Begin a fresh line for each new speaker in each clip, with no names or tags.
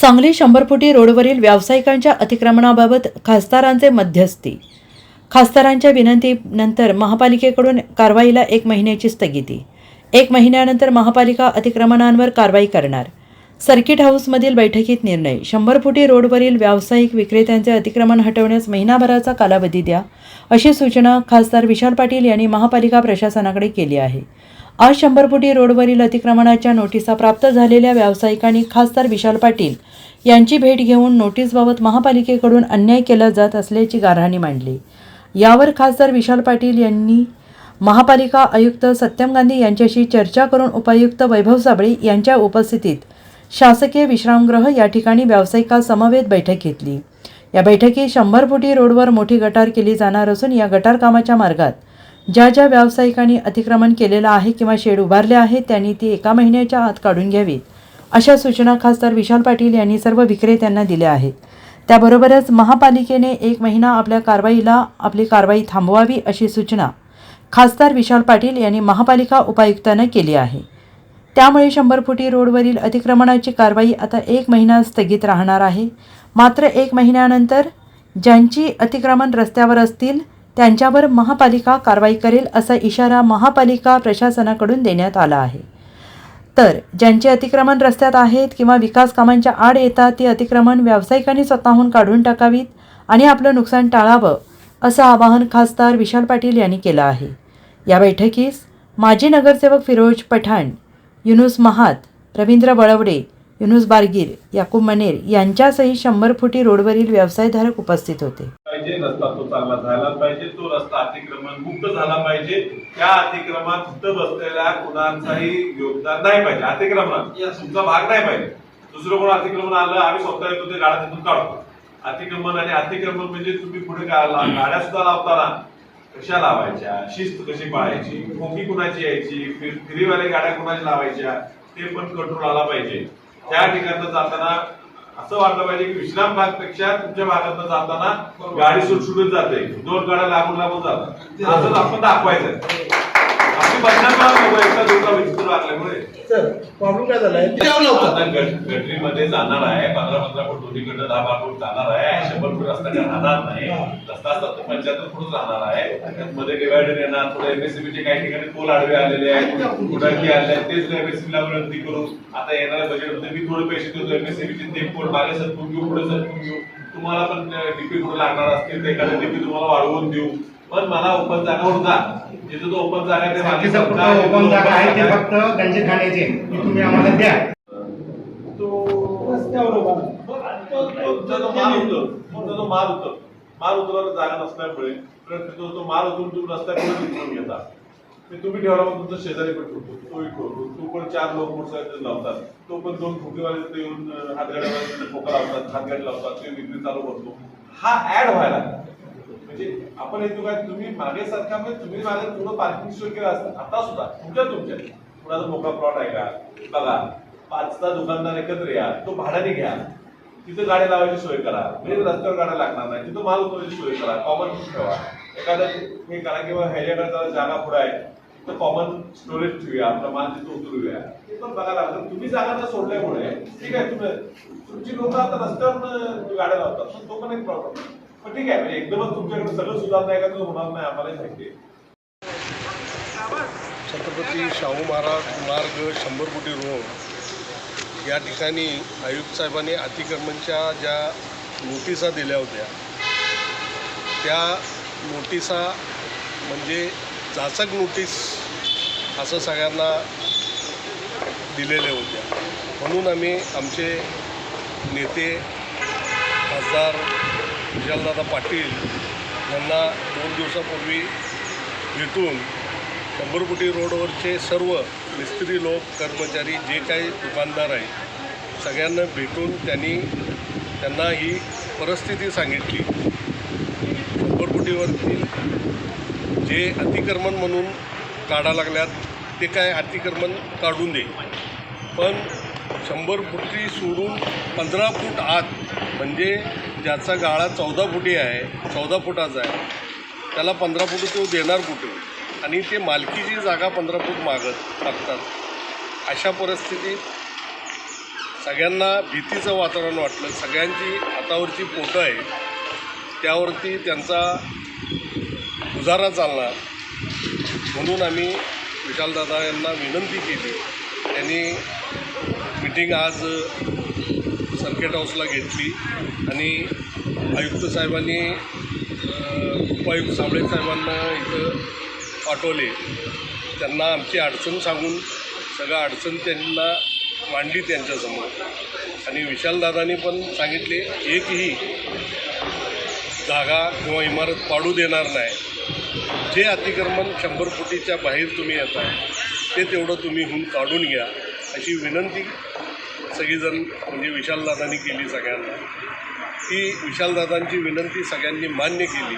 सांगली शंभरफुटी रोडवरील व्यावसायिकांच्या अतिक्रमणाबाबत खासदारांचे मध्यस्थी. खासदारांच्या विनंतीनंतर महापालिकेकडून कारवाईला एक महिन्याची स्थगिती. एक महिन्यानंतर महापालिका अतिक्रमणांवर कारवाई करणार. सर्किट हाऊसमधील बैठकीत निर्णय. शंभर फुटी रोडवरील व्यावसायिक विक्रेत्यांचे अतिक्रमण हटवण्यास महिनाभराचा कालावधी द्या अशी सूचना खासदार विशाल पाटील यांनी महापालिका प्रशासनाकडे केली आहे. आज शंभर फुटी रोडवरील अतिक्रमणाच्या नोटिसा प्राप्त झालेल्या व्यावसायिकांनी खासदार विशाल पाटील यांची भेट घेऊन नोटीसबाबत महापालिकेकडून अन्याय केला जात असल्याची गाऱ्हाणी मांडली. यावर खासदार विशाल पाटील यांनी महापालिका आयुक्त सत्यम गांधी यांच्याशी चर्चा करून उपायुक्त वैभव साबळे यांच्या उपस्थितीत शासकीय विश्रामगृह या ठिकाणी व्यावसायिकासमवेत बैठक घेतली. या बैठकीत शंभर फुटी रोडवर मोठी गटार केली जाणार असून या गटार कामाच्या मार्गात ज्या ज्या व्यावसायिकांनी अतिक्रमण केलेलं आहे किंवा शेड उभारले आहे त्यांनी ती एका महिन्याच्या आत काढून घ्यावीत. अशा सूचना खासदार विशाल पाटील यांनी सर्व विक्रेत्यांना दिल्या आहेत. त्याबरोबरच महापालिकेने एक महिना आपल्या कारवाईला आपली कारवाई थांबवावी अशी सूचना खासदार विशाल पाटील यांनी महापालिका उपायुक्तांना केली आहे. त्यामुळे शंभर फुटी रोडवरील अतिक्रमणाची कारवाई आता एक महिना स्थगित राहणार आहे. मात्र एक महिन्यानंतर ज्यांची अतिक्रमण रस्त्यावर असतील त्यांच्यावर महापालिका कारवाई करेल असा इशारा महापालिका प्रशासनाकडून देण्यात आला आहे. तर ज्यांचे अतिक्रमण रस्त्यात आहेत किंवा विकास कामांच्या आड येतात ती अतिक्रमण व्यावसायिकांनी स्वतःहून काढून टाकावीत आणि आपलं नुकसान टाळावं असं आवाहन खासदार विशाल पाटील यांनी केलं आहे. या बैठकीस माजी नगरसेवक फिरोज पठाण युनुस महात रवींद्र बळवडे युनुस बारगीर याकूब मनेर यांच्यासहित शंभर फुटी रोडवरील व्यवसायधारक उपस्थित होते.
पाहिजे रस्ता तो चांगला झाला पाहिजे तो रस्ता अतिक्रमण मुक्त झाला पाहिजे. त्या अतिक्रमणात तिथं बसलेल्या कुणाचाही योगदान नाही पाहिजे. अतिक्रमणात तुमचा भाग नाही पाहिजे. दुसरं कोण अतिक्रमण आलं आम्ही स्वतः येतो ते गाड्या तिथून काढतो. अतिक्रमण आणि अतिक्रमण म्हणजे तुम्ही पुढे गाड्या सुद्धा लावताना कशा लावायच्या? शिस्त कशी पाळायची? खोकी कुणाची यायची? फिर- फिरीवाले गाड्या कुणाच्या लावायच्या? ते पण कंट्रोल आला पाहिजे. त्या ठिकाणी जाताना असं वाटलं पाहिजे की विश्राम भागपेक्षा तुमच्या भागात जाताना गाडी सुटसुटीत जाते. दोन गाड्या लागून लागून जातात. असं आपण दाखवायचं आपली बदनाम
सर प्रॉब्लेम काय झालाय?
आता गट- गटरीमध्ये जाणार आहे पंधरा पंधरा फूट दोन्हीकडे दहा बारा फूट जाणार आहे. शंभर फूट रस्ता काही राहणार नाही. रस्ता असता तर पंच्याहत्तर फूट राहणार आहे. त्यामध्ये डिवायडर येणार थोडं एमएससीबी चे काही ठिकाणी पोल आडवे आलेले आहेत कुडाकी आले आहेत तेच एमएससीबी ला विनंती करू आता येणाऱ्या बजेटमध्ये मी थोडे पैसे देतो एमएससीबी चे ते पोल मागे सरकून घेऊ पुढे सरकून घेऊ तुम्हाला पण डीपी कुठे लागणार असतील तर एखाद्या डीपी तुम्हाला वाढवून देऊ. पण मला ओपन जागा होता. जिथं तो ओपन जागा ते
कुठं ओपन जागा आहे ते फक्त गंजे खाण्याचे. तुम्ही आम्हाला द्या.
तो रस्त्यावर. तो- तो- माल जो माल उतर माल उतरवायला जागा नसल्यामुळे तो तो माल उतरून तुम्ही रस्त्याकडे उतरून घेता ते तुम्ही ठेवला मग तुमचा शेजारी पण ठेवतो. तोही ठेवतो. तो पण चार लोक मोटरसायकल लावतात. तो पण दोन फुगेवाले तिथे येऊन अं, हातगाड्यावर ठोका लावतात हातगाडी लावतात ते विक्री चालू करतो. हा ऍड व्हायला. म्हणजे आपण येतो काय तुम्ही मागे सारखा म्हणजे तुम्ही मागे पूर्ण पार्किंग सोय केलं असतं. आता सुद्धा तुमच्या तुमच्या. कुणाचा मोठा प्लॉट आहे का? बघा पाच सहा दुकानदार एकत्र या तो भाड्याने घ्या तिथं गाड्या लावायची सोय करा. म्हणजे रस्त्यावर गाड्या लागणार नाही. तिथं माल उतरवायची सोय करा. कॉमन ठेवा. एखादा हे करा किंवा ह्याच्याकडे जागा पुढे आहे तर कॉमन स्टोरेज ठेवूया. आपला माल तिथं उतरूया ते पण बघा लागतं तुम्ही जागा न सोडल्यामुळे ठीक आहे तुम्ही तुमची लोक आता रस्त्यावर गाड्या लावतात. पण तो पण एक प्रॉब्लेम ठीक आहे म्हणजे एकदमच तुमच्याकडे सगळं सुधारणा आहे का? तो होणार नाही आम्हालाही माहिती आहे.
छत्रपती शाहू महाराज मार्ग शंभर कोटी रोड या ठिकाणी आयुक्त साहेबांनी अतिक्रमणच्या ज्या नोटिसा दिल्या होत्या त्या नोटिसा म्हणजे जाचक नोटीस असं सगळ्यांना दिलेल्या होत्या. म्हणून आम्ही आमचे नेते खासदार विशालदादा पाटील यांना दोन दिवसापूर्वी भेटून शंभर कोटी रोडवरचे सर्व मिस्त्री लोक कर्मचारी जे काही दुकानदार आहेत सगळ्यांना भेटून त्यांनी त्यांना ही परिस्थिती सांगितली. शंभर जे अतिक्रमण म्हणून काढा लागल्यात ते काय अतिक्रमण काढून दे पण शंभर फुटी सोडून पंधरा फूट आत म्हणजे ज्याचा गाळा चौदा फुटी आहे चौदा फुटाचा आहे त्याला पंधरा फूट तो देणार कुठे? आणि ते मालकीची जागा पंधरा फूट मागत मागतात अशा परिस्थितीत सगळ्यांना भीतीचं वातावरण वाटलं. सगळ्यांची हातावरची पोटं आहे त्यावरती त्यांचा गुजारा चालणार. म्हणून आम्ही विशालदादा यांना विनंती केली. त्यांनी मिटिंग आज सर्किट हाऊसला घेतली आणि आयुक्त साहेबांनी उपायुक्त साबळे साहेबांना इथं पाठवले. त्यांना आमची अडचण सांगून सगळं अडचण त्यांना मांडली त्यांच्यासमोर. आणि विशालदादांनी पण सांगितले एकही जागा किंवा इमारत पाडू देणार नाही. जे अतिक्रमण शंभर फुटीच्या बाहेर तुम्ही येत आहे ते तेवढं तुम्ही होऊन काढून घ्या. अशी विनंती सगळीजण म्हणजे विशालदादांनी केली सगळ्यांना. ती विशालदादांची विनंती सगळ्यांनी मान्य केली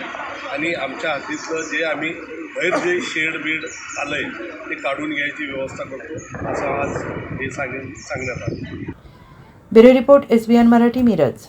आणि आमच्या हातीतलं जे आम्ही बाहेर जे शेड बीड आलं आहे ते काढून घ्यायची व्यवस्था करतो असं आज हे सांगेन सांगण्यात आलं.
Bureau report S B N Marathi Miraj.